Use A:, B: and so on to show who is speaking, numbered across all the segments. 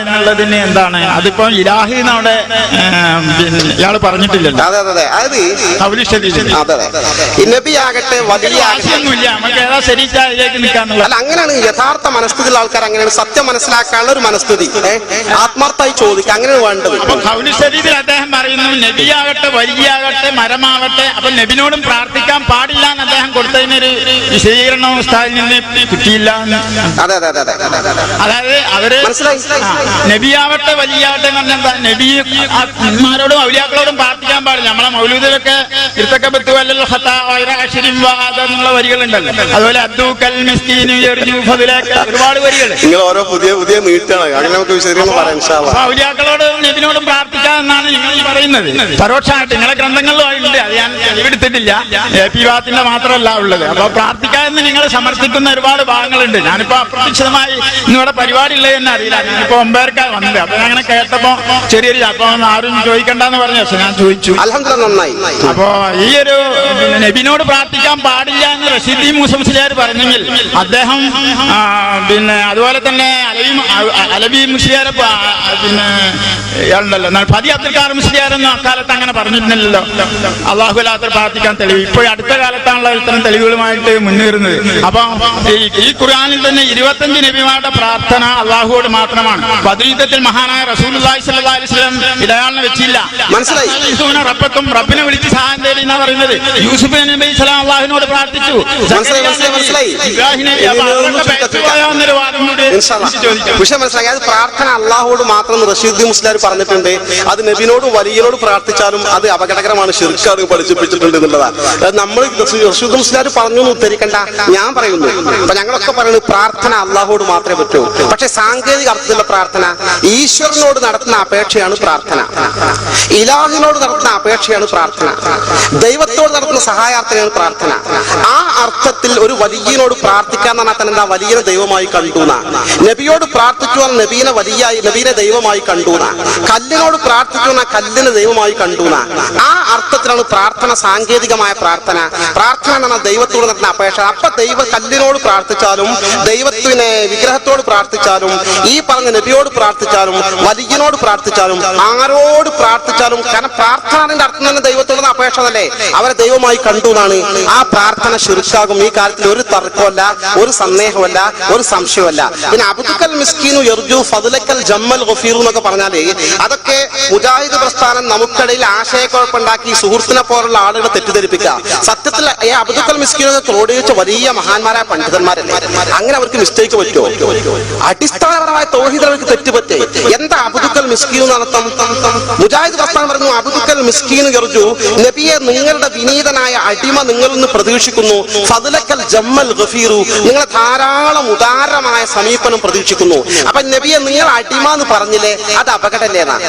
A: എന്നുള്ളതിന് എന്താണ്? അതിപ്പോ ഇലാഹി എന്നവിടെ ഇയാൾ പറഞ്ഞിട്ടില്ലല്ലോ.
B: അതെ അതെ വലിയ അല്ല അങ്ങനെയാണ് യഥാർത്ഥ മനസ്ഥിതിയുള്ള ആൾക്കാർ അങ്ങനെയാണ് സത്യം മനസ്സിലാക്കാനുള്ള ഒരു മനസ്ഥിതി? ആത്മാർത്ഥമായി ചോദിക്കുക അങ്ങനെയാണ് വേണ്ടത്.
A: ശരീരത്തിൽ കൗലിശരീതിൽ അദ്ദേഹം പറയുന്നു നബിയാകട്ടെ വലിയാകട്ടെ മരമാവട്ടെ അപ്പൊ നബിനോടും പ്രാർത്ഥിക്കാൻ പാടില്ല എന്ന് അദ്ദേഹം കൊടുത്തതിനൊരു വിശദീകരണവും ഉസ്താദിൽ നിന്ന് കിട്ടിയില്ല
B: അതെ അതെ അതെ അതെ അതെ അതെ
A: അതായത് അവർ
B: മനസ്സിലായി?
A: നബിയാവട്ടെ വലിയാവട്ടെ എന്ന് പറഞ്ഞാൽ നബി ആത്മാരോടും ഔലിയാക്കളോടും പ്രാർത്ഥിക്കാൻ പാടില്ല. നമ്മളെ മൗലൂദിലൊക്കെ എന്നുള്ള വരികളുണ്ടല്ലോ. അതുപോലെ ഒരുപാട് വരികൾ
B: നിങ്ങൾ ഓരോ പുതിയ പുതിയ നീട്ടാണ് അങ്ങനെ നമുക്ക് വിശദീകരണം പറയാം ഇൻഷാ അല്ലാ.
A: അപ്പൊ ഔലിയാക്കളോടും നബിനോടും പ്രാർത്ഥിക്കാമെന്നാണ് നിങ്ങൾ ഈ പറയുന്നത്. പരോക്ഷമായിട്ട് നിങ്ങളെ ഗ്രന്ഥങ്ങളിലുണ്ട് അത് ഞാൻ തെളിവെടുത്തിട്ടില്ല. എ പി വാത്തിന്റെ മാത്രമല്ല ഉള്ളത്. അപ്പൊ പ്രാർത്ഥിക്കാമെന്ന് നിങ്ങൾ സമർത്ഥിക്കുന്ന ഒരുപാട് ഭാഗങ്ങളുണ്ട്. ഞാനിപ്പോ അപ്രതീക്ഷിതമായി ഇന്നിവിടെ പരിപാടി ഉള്ളത് തന്നെ അറിയില്ല. ഞാനിപ്പോ ഒമ്പേർക്കാണ് വന്നത്. അപ്പൊ അങ്ങനെ കേട്ടപ്പോ ചെറിയൊരു അപ്പൊ ആരും ചോദിക്കണ്ടെന്ന് പറഞ്ഞു. പക്ഷെ ഞാൻ ചോദിച്ചു.
B: നന്നായി.
A: അപ്പോ ഈ ഒരു നബിനോട് പ്രാർത്ഥിക്കാൻ പാടില്ല എന്ന് റഷീദി മുസംസിലാർ പറഞ്ഞെങ്കിൽ അദ്ദേഹം പിന്നെ അതുപോലെ തന്നെ അലവി അലവി മുസ്ലിയാരെ പിന്നെ എന്നാൽ ഫതി അബ്ദുൽ കാർ മുസ്ലിയാരൊന്നും അക്കാലത്ത് അങ്ങനെ പറഞ്ഞിരുന്നില്ലല്ലോ. അള്ളാഹു അല്ലാത്ത പ്രാർത്ഥിക്കാൻ തെളിവ്. ഇപ്പോൾ അടുത്ത കാലത്താണല്ലോ ഇത്തരം തെളിവുകളുമായിട്ട് മുന്നേറുന്നത്. അപ്പൊ ഈ- ഖുർആാനിൽ ഖുർആനിൽ തന്നെ ഇരുപത്തഞ്ച് നബിമാരുടെ പ്രാർത്ഥന അള്ളാഹുവോട് മാത്രമാണ്. ബദ്രീദത്തിൽ മഹാനായ റസൂൽ അലൈഹി വസല്ലം ഇടയാളിനെ വെച്ചില്ല.
B: മനസ്സിലായി.
A: യൂസുഫിനെ റബ്ബക്കും റബ്ബിനെ വിളിച്ച് സഹായം തേടി എന്നാ പറയുന്നത്. യൂസുഫ് നബി അള്ളാഹിനോട് പ്രാർത്ഥിച്ചു.
B: മനസ്സിലായി, അത് പ്രാർത്ഥന അള്ളാഹോട് മാത്രം റഷീദ് മുസ്ലാർ പറഞ്ഞിട്ടുണ്ട്. അത് നബിനോടും വലിയനോട് പ്രാർത്ഥിച്ചാലും അത് അപകടകരമാണ്. ശിർക്കാർ പഠിപ്പിച്ചിട്ടുണ്ട് എന്നുള്ളതാണ്. നമ്മൾ റഷീദ് മുസ്ലാർ പറഞ്ഞു എന്ന് ഉദ്ധരിക്കണ്ട. ഞാൻ പറയുന്നു. അപ്പൊ ഞങ്ങളൊക്കെ പറയുന്നത് പ്രാർത്ഥന അള്ളാഹോട് മാത്രമേ പറ്റൂ. പക്ഷെ സാങ്കേതിക അർത്ഥത്തിലുള്ള പ്രാർത്ഥന ഈശ്വരനോട് നടത്തുന്ന അപേക്ഷയാണ് പ്രാർത്ഥന. ഇലാഹിനോട് നടത്തുന്ന അപേക്ഷയാണ് പ്രാർത്ഥന. ദൈവത്തോട് നടത്തുന്ന സഹായാർത്ഥനയാണ് പ്രാർത്ഥന. ആ അർത്ഥത്തിൽ ഒരു വലിയനോട് പ്രാർത്ഥിക്കാൻ പറഞ്ഞാൽ തന്നെ എന്താ? വലിയനെ ദൈവമായി കണ്ടു നബിയോട് പ്രാർത്ഥിക്കുവാൻ നബീനെ വലിയായി നബീനെ ദൈവമായി കണ്ടു കല്ലിനോട് കല്ലിനോട് പ്രാർത്ഥിക്കുന്ന കല്ലിനെ ദൈവമായി കണ്ടു ആ അർത്ഥത്തിലാണ് പ്രാർത്ഥന സാങ്കേതികമായ പ്രാർത്ഥന. പ്രാർത്ഥന എന്ന ദൈവത്തോട് നടത്തുന്ന അപേക്ഷ. അപ്പൊ ദൈവ കല്ലിനോട് പ്രാർത്ഥിച്ചാലും ദൈവത്തിനെ വിഗ്രഹത്തോട് പ്രാർത്ഥിച്ചാലും ഈ പറഞ്ഞ നബിയോട് പ്രാർത്ഥിച്ചാലും വലിയനോട് പ്രാർത്ഥിച്ചാലും ആരോട് പ്രാർത്ഥിച്ചാലും കാരണം പ്രാർത്ഥനയുടെ അർത്ഥം തന്നെ ദൈവത്തോടുള്ള അപേക്ഷ അല്ലേ അവരെ ദൈവമായി കണ്ടു എന്നാണ്. ആ പ്രാർത്ഥന ശുരുക്കാകും ഈ കാര്യത്തിൽ ഒരു തർക്കമല്ല ഒരു സന്ദേഹമല്ല ഒരു സംശയമല്ല. പിന്നെ അബുദുക്കൽ മിസ്കീനു എർജു ഫതുലക്കൽ ജമ്മൽ ഗഫീറു എന്നൊക്കെ പറഞ്ഞാൽ അതൊക്കെ മുജാഹിദ് പ്രസ്ഥാനം നമുക്കിടയിൽ ആശയക്കുഴപ്പുണ്ടാക്കി സുഹൃത്തിനെ പോലുള്ള ആളുകളെ തെറ്റിദ്ധരിപ്പിക്കുക. സത്യത്തിൽ ഈ അബുദുക്കൽ മിസ്കീനൊക്കെ ക്രോഡീകരിച്ച വലിയ മഹാന്മാരായ പണ്ഡിതന്മാരല്ലേ? അങ്ങനെ അവർക്ക് മിസ്റ്റേക്ക് പറ്റുമോ? അടിസ്ഥാനപരമായ തോഹിതർക്ക് തെറ്റുപറ്റേ. എന്താ മിസ്കീൻ നടത്തം. മുജാഹിദ് പ്രസ്ഥാനം പറഞ്ഞു അബുദുക്കൽ മിസ്കീൻ ഗർജു നബിയെ നിങ്ങളുടെ വിനീതനായ അടിമ നിങ്ങളിൽ നിന്ന് പ്രതീക്ഷിക്കുന്നു. ഫതുലക്കൽ ജമ്മൽ ഗഫീറു. നിങ്ങളെ ധാരാളം ഉദാരമായ സമീപനം പ്രതീക്ഷിക്കുന്നു. അപ്പൊ നബിയെ നിങ്ങൾ അടിമ എന്ന് പറഞ്ഞില്ലേ? അത് അപകടല്ലേന്നാണ്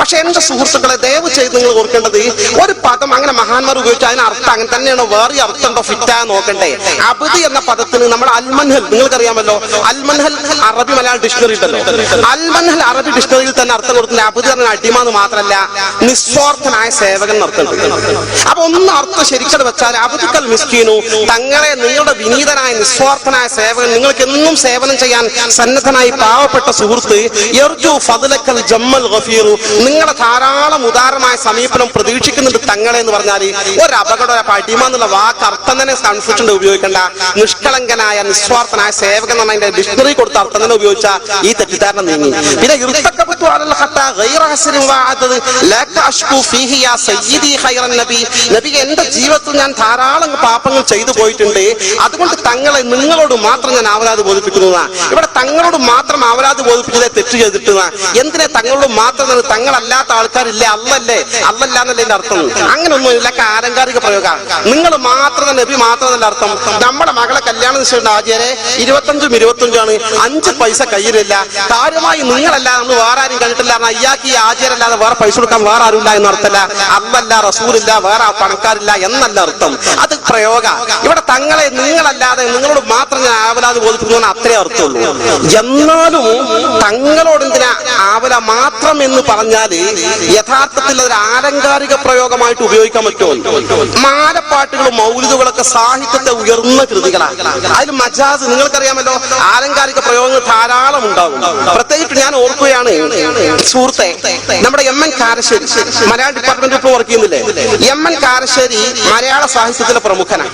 B: പക്ഷെ എന്റെ സുഹൃത്തുക്കളെ ദയവ് ചെയ്ത് നിങ്ങൾ ഓർക്കേണ്ടത് ഒരു പദം അങ്ങനെ മഹാന്മാർ ഉപയോഗിച്ചു അതിന് അർത്ഥം അങ്ങനെ തന്നെയാണ്? വേറെ അർത്ഥം ഉണ്ടോ? ഫിറ്റാ നോക്കണ്ടേ. അബദ് എന്ന പദത്തിന് നമ്മൾ അൽമൻഹൽ നിങ്ങൾക്കറിയാമല്ലോ? അൽമൻഹൽ അറബി മലയാള ഡിക്ഷണറി ഉണ്ടല്ലോ. അൽമൻഹൽ അറബി ഡിക്ഷണറിയിൽ തന്നെ അർത്ഥം കൊടുക്കുന്ന അബുദ് പറഞ്ഞ അടിമ എന്ന് മാത്രമല്ല നിസ്വാർത്ഥനായ സേവകൻ നടത്തുന്നുണ്ട്. അപ്പൊ ഒന്ന് അർത്ഥം ശരിക്കത് വെച്ചാൽ അബുദുക്കൽ മിസ്കീനു തങ്ങളെ നിങ്ങളുടെ വിനീതനായ നിസ്വാർത്ഥനായ സേവകൻ നിങ്ങൾക്ക് എന്നും സേവനം ചെയ്യാൻ സന്നദ്ധനായി പാവപ്പെട്ട സുഹൃത്ത് ഫതുലക്കൽ ജമ്മൽ ഗഫീറു നിങ്ങളുടെ ധാരാളം ഉദാരമായ സമീപനം പ്രതീക്ഷിക്കുന്നുണ്ട് തങ്ങളെ എന്ന് പറഞ്ഞാൽ ഒരു അപകടം അടിമ എന്നുള്ള വാക്ക് അർത്ഥം തന്നെ കൺഫ്യൂഷൻ ഉപയോഗിക്കേണ്ട. നിഷ്കളങ്കനായ നിസ്വാർത്ഥനായ സേവകൻ എന്ന് പറഞ്ഞ ഡിക്ഷണറി കൊടുത്ത അർത്ഥം തന്നെ ഉപയോഗിച്ച ഈ തെറ്റിദ്ധാരണ നീങ്ങി. പിന്നെ ഇർത്തക്കപ്പെട്ടു നബി. എന്റെ ജീവിതത്തിൽ ഞാൻ ധാരാളം പാപങ്ങൾ ചെയ്തു പോയിട്ടുണ്ട്. അതുകൊണ്ട് തങ്ങളെ നിങ്ങളോട് മാത്രം ഞാൻ അവരാത് ബോധിപ്പിക്കുന്നതാണ് ഇവിടെ തങ്ങളോട് മാത്രം അവരാത് ബോധിപ്പിച്ചതേ തെറ്റ് ചെയ്തിട്ടുന്ന എന്തിനെ തങ്ങളോട് മാത്രം തങ്ങളല്ലാത്ത ആൾക്കാരില്ലേ? അല്ലല്ലേ അല്ലല്ലാന്നല്ലേ എന്റെ അർത്ഥം. അങ്ങനെ ഒന്നും ഇല്ല ആലങ്കാരിക പ്രയോഗ. നിങ്ങൾ മാത്രം നബി മാത്രം എന്നല്ല അർത്ഥം. നമ്മുടെ മകളെ കല്യാണം നിശ്ചയിച്ച ആചാര്യ ഇരുപത്തഞ്ചും ആണ് അഞ്ച് പൈസ കയ്യിലില്ല. കാര്യമായി നിങ്ങളല്ല നമ്മൾ വേറെ ആരും ആരും കണ്ടിട്ടില്ല അയ്യാക്ക് ഈ ആചാരല്ലാതെ വേറെ പൈസ കൊടുക്കാൻ വേറെ ആരുമില്ല എന്ന അർത്ഥമല്ല. അല്ലല്ല റസൂലില്ല വേറെ പണക്കാരില്ല എന്നല്ല അർത്ഥം. അത് പ്രയോഗ. ഇവിടെ തങ്ങളെ നിങ്ങളല്ലാതെ നിങ്ങളോട് മാത്രം ഞാൻ ആവലാതെ ബോധിപ്പിക്കുന്നു അത്രേ അർത്ഥമുള്ളൂ. എന്നാലും തങ്ങളോട് എന്തിനാ ആവല മാത്രം എന്ന് പറഞ്ഞാൽ യഥാർത്ഥത്തിൽ അതൊരു ആലങ്കാരിക പ്രയോഗമായിട്ട് ഉപയോഗിക്കാൻ പറ്റുമോ? മാലപ്പാട്ടുകളും മൗലിദുകളൊക്കെ സാഹിത്യത്തെ ഉയർന്ന കൃതികളാണ്. അതിൽ മജാസ് നിങ്ങൾക്കറിയാമല്ലോ ആലങ്കാരിക പ്രയോഗങ്ങൾ ധാരാളം ഉണ്ടാവും പ്രത്യേകിച്ച് ഞാൻ ഓർക്കുകയാണ് സുഹൃത്തെ നമ്മുടെ എം എൻ കാരശ്ശേരി മലയാള ഡിപ്പാർട്ട്മെന്റിൽ ഇപ്പോൾ വർക്ക് ചെയ്യുന്നില്ലേ? എം എൻ കാരശ്ശേരി മലയാള സാഹിത്യത്തിലെ പ്രമുഖനാണ്.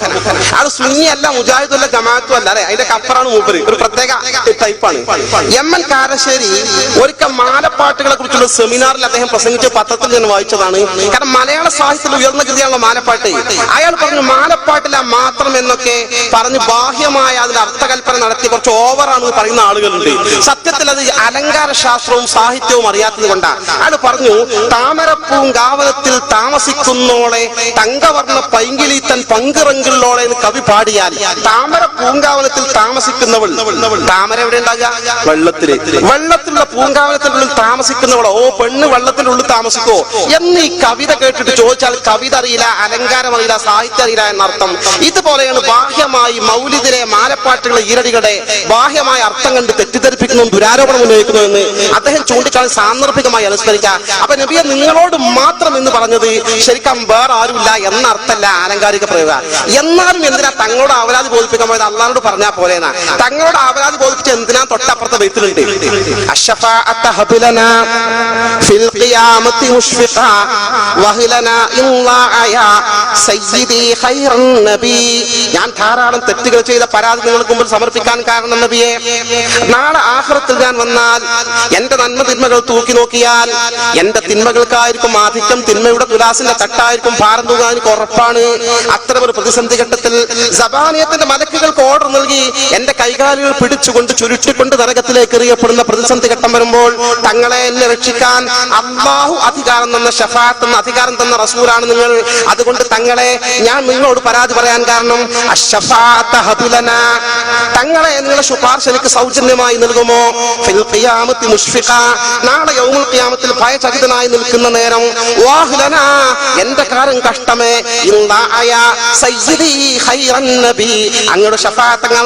B: അത് സുന്നിയല്ല മുജാഹിദല്ല ജമാഅത്തും അല്ല അല്ലെ? അതിന്റെ കപ്പറാണ് മൂപ്പര്. ഒരു പ്രത്യേക ടൈപ്പാണ് എം എൻ കാരശ്ശേരി ഒരിക്കൽ മാലപ്പാട്ടുകളെ കുറിച്ചുള്ള സെമിനാറിൽ അദ്ദേഹം പ്രസംഗിച്ച പത്രത്തിൽ ഞാൻ വായിച്ചതാണ്. കാരണം മലയാള സാഹിത്യത്തിൽ ഉയർന്ന കൃതിയാണല്ലോ മാലപ്പാട്ട്. അയാൾ പറഞ്ഞു മാലപ്പാട്ടില്ല മാത്രം എന്നൊക്കെ പറഞ്ഞ് ബാഹ്യമായ അതിന്റെ അർത്ഥകൽപ്പന നടത്തി കുറച്ച് ഓവറാണ് പറയുന്ന ആളുകളുണ്ട്. സത്യത്തിൽ അത് അലങ്കാര ശാസ്ത്രവും സാഹിത്യവും അറിയാത്തത് കൊണ്ടാണ് അയാൾ പറഞ്ഞു താമരപ്പൂങ്കാവലത്തിൽ താമസിക്കുന്നോളെ തങ്കവർണ പൈങ്കിലീത്തൻ പങ്കിറങ്കിലോളെ എന്ന് കവി പാടിയാൽ താമര പൂങ്കാവനത്തിൽ താമസിക്കുന്നവൾ താമര എവിടെ ഉണ്ടാകുക? വെള്ളത്തിൽ വെള്ളത്തിലുള്ള പൂങ്കാവലത്തിനുള്ളിൽ താമസിക്കുന്നവൾ താമസിക്കുന്നവളോ? ഓ പെണ്ണ് വെള്ളത്തിന്റെ ഉള്ളിൽ താമസിക്കോ? എന്ന് ഈ കവിത കേട്ടിട്ട് ചോദിച്ചാൽ കവിത അറിയില്ല അലങ്കാരം അറിയില്ല സാഹിത്യം അറിയില്ല എന്നർത്ഥം. ഇതുപോലെയാണ് ബാഹ്യമായി മൗലിദിലെ മാലപ്പാട്ടുകളെ ഈരടികളുടെ ബാഹ്യമായ അർത്ഥം കണ്ട് തെറ്റിദ്ധരിപ്പിക്കുന്നു ദുരാരോപണം ഉന്നയിക്കുന്നു എന്ന് അദ്ദേഹം ചൂണ്ടിക്കാണി സാന്ദർഭികമായി അനുസ്മരിക്കുക അപ്പൊ നബിയെ നിങ്ങളോട് മാത്രം എന്ന് പറഞ്ഞത് ശരിക്കും വേറെ ആരുമില്ല എന്ന അർത്ഥമല്ല ആലങ്കാരിക പ്രയോഗ. എന്നാലും എന്തിനാ തങ്ങളോട് അവരാതി ബോധിപ്പിക്കാൻ പോയത്? അള്ളാഹോട് പറഞ്ഞാൽ പോലെ തങ്ങളോട് അവരാതി ബോധിപ്പിച്ച് എന്തിനാ തൊട്ടപ്പുറത്തെ വീട്ടിലുണ്ട് ഞാൻ ധാരാളം തെറ്റുകൾ ചെയ്ത പരാതി നിങ്ങൾക്ക് മുമ്പിൽ സമർപ്പിക്കാൻ കാരണം നബിയെ. നാളെ ആഹ്റത്തിൽ ഞാൻ വന്നാൽ എന്റെ നന്മ തിന്മകൾ തൂക്കി നോക്കിയാൽ എന്റെ തിന്മകൾക്കായിരിക്കും ആധിക്യം തിന്മയുടെ തുലാസിന്റെ തട്ടായിരിക്കും ഭാരം തൂകാൻ ഉറപ്പാണ്. അത്തരം ഒരു പ്രതിസന്ധി ഘട്ടത്തിൽ സബാനിയത്തിന്റെ മലക്കുകൾക്ക് ഓർഡർ നൽകി. എന്റെ കൈകാലുകൾ പിടിച്ചുകൊണ്ട് ചുരുട്ടിക്കൊണ്ട് നരകത്തിലേക്ക് എറിയപ്പെടുന്ന പ്രതിസന്ധി ഘട്ടം വരുമ്പോൾ തങ്ങളെ എന്നെ രക്ഷിക്കാൻ അള്ളാഹു അധികാരം തന്ന ഷഫാത്ത് എന്ന അധികാരം തന്ന റസൂലാണ് നിങ്ങൾ. അതുകൊണ്ട് തങ്ങളെ ഞാൻ നിങ്ങളോട് പരാതി പറയാൻ കാരണം. തങ്ങളെ നിങ്ങളെ ശുപാർശ എനിക്ക് സൗജന്യമായി നൽകുമോ. നാളെ യൗമുൽ ഭയചകിതനായി നിൽക്കുന്ന നേരം വാഹുലന. എന്റെ കാര്യം കഷ്ടമേ. ഇല്ലായ സയ്യിദി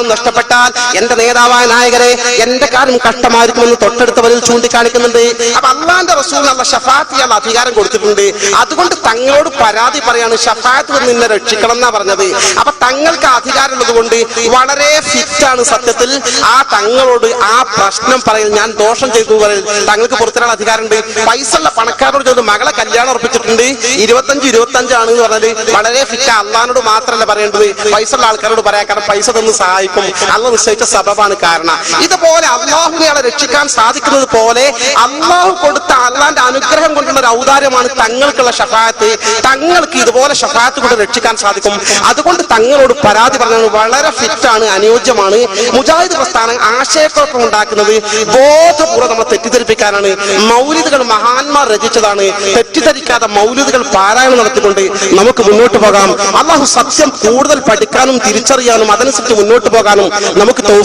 B: ഷഫാഅത്തങ്ങാനും നഷ്ടപ്പെട്ടാൽ എന്റെ നേതാവായ നായകരെ എന്റെ കാര്യം കഷ്ടമായിരിക്കുമെന്ന് തൊട്ടടുത്തവരിൽ ചൂണ്ടിക്കാണിക്കുന്നുണ്ട്. അപ്പൊ അള്ളാന്റെ റസൂൽ അല്ല ഷഫാത്ത് ചെയ്യാൻ അധികാരം കൊടുത്തിട്ടുണ്ട്. അതുകൊണ്ട് തങ്ങളോട് പരാതി പറയാണ് ഷഫാത്ത് നിന്നെ രക്ഷിക്കണം എന്നാ പറഞ്ഞത്. അപ്പൊ തങ്ങൾക്ക് അധികാരം ഉള്ളത് കൊണ്ട് വളരെ ഫിറ്റാണ് സത്യത്തിൽ. ആ തങ്ങളോട് ആ പ്രശ്നം പറയൽ ഞാൻ ദോഷം ചെയ്തു പറയൽ തങ്ങൾക്ക് പുറത്തിരാൻ അധികാരമുണ്ട്. പൈസ ഉള്ള പണക്കാരോട് ചോദിച്ചു മകളെ കല്യാണം ഉറപ്പിച്ചിട്ടുണ്ട്. ഇരുപത്തഞ്ച് ഇരുപത്തഞ്ചാണ് എന്ന് പറഞ്ഞത് വളരെ ഫിറ്റ്. അള്ളഹാനോട് മാത്രമല്ല പറയേണ്ടത്. പൈസ ഉള്ള ആൾക്കാരോട് പറയാം. കാരണം പൈസ തന്ന് സഹായിക്കും. അള്ള നിശ്ചയിച്ച സബബാണ് കാരണം. ഇതുപോലെ അള്ളാഹുയാളെ രക്ഷിക്കാൻ സാധിക്കുന്നത് പോലെ അള്ളാഹു കൊടുത്ത അള്ളാന്റെ അനുഗ്രഹം കൊണ്ടുള്ള ഒരു ഔദാര്യമാണ് തങ്ങൾക്കുള്ള ഷഫായത്ത്. തങ്ങൾക്ക് ഇതുപോലെ ഷഫായത്ത് കൊണ്ട് രക്ഷിക്കാൻ സാധിക്കും. അതുകൊണ്ട് തങ്ങളോട് പരാതി പറഞ്ഞത് വളരെ ഫിറ്റാണ് അനുയോജ്യമാണ്. മുജാഹിദ് പ്രസ്ഥാനം ആശയക്കുഴപ്പം ഉണ്ടാക്കുന്നത് ബോധപൂർവം നമ്മളെ തെറ്റിദ്ധരിപ്പിക്കാനാണ്. മൗലിദുകൾ മഹാന്മാർ രചിച്ചതാണ്. തെറ്റിദ്ധരിക്കാതെ മൗലിദുകൾ പാരായണം നടത്തിക്കൊണ്ട് നമുക്ക് മുന്നോട്ട് പോകാം. അള്ളാഹു സത്യം കൂടുതൽ പഠിക്കാനും തിരിച്ചറിയാനും അതനുസരിച്ച് മുന്നോട്ട് പോകാനും നമുക്ക് തൗഫീഖ്